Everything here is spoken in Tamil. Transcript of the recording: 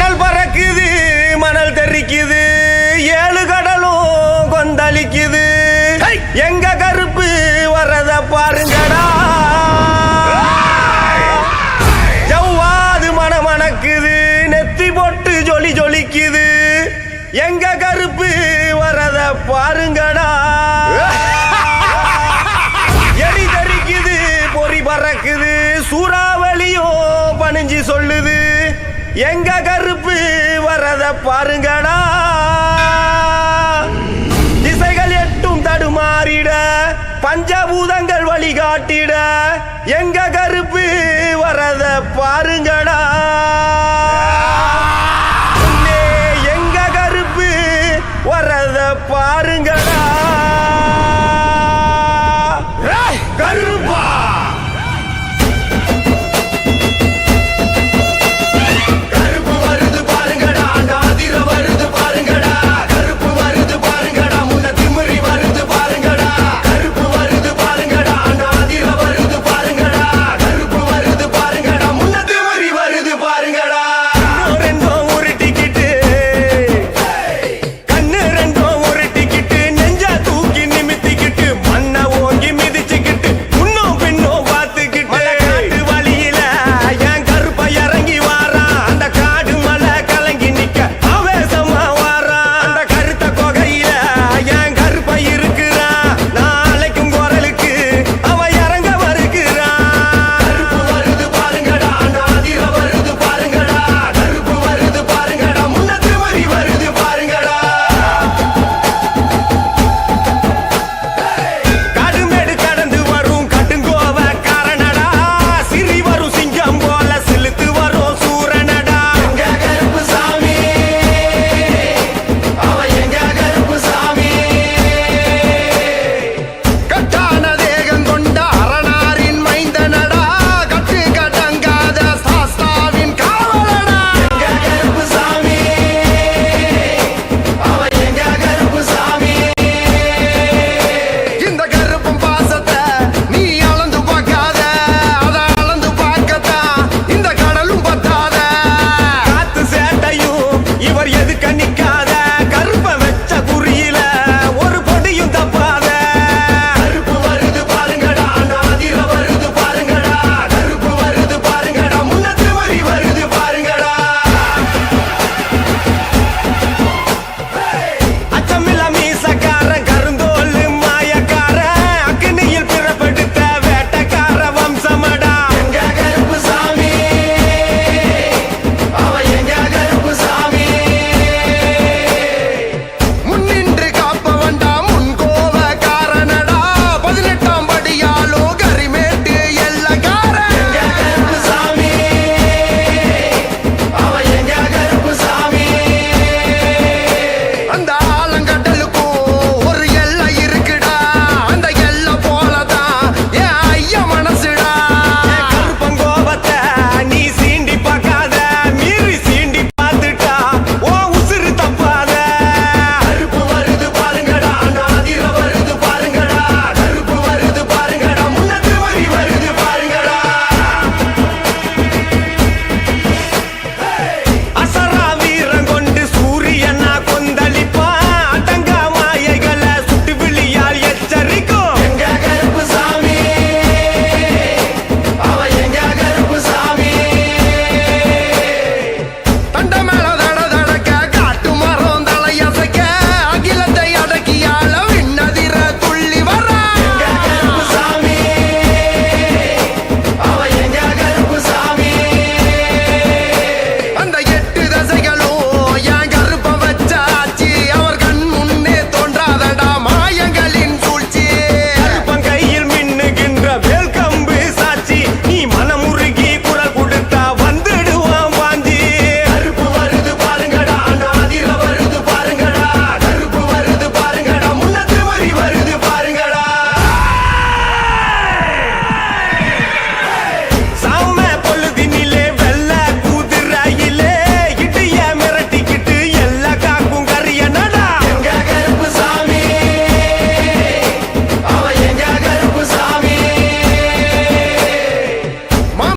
மணல் பறக்குது மணல் தெரிக்குது ஏழு கடலும் கொந்தளிக்குது. எங்க கருப்பு வர்றத பாருங்கடா. ஜவ்வாது மணமணக்குது நெத்தி போட்டு ஜொலி ஜொலிக்குது. எங்க கருப்பு வரத பாருங்கடா. எலி தெரிக்குது பொறி பறக்குது சூறாவளியும் பணிஞ்சு சொல்லுது. எங்க கருப்பு வரத பாருங்கடா. திசைகள் எட்டும் தடுமாறிட பஞ்சபூதங்கள் வழிகாட்டிட எங்க கருப்பு வரத பாருங்கடா.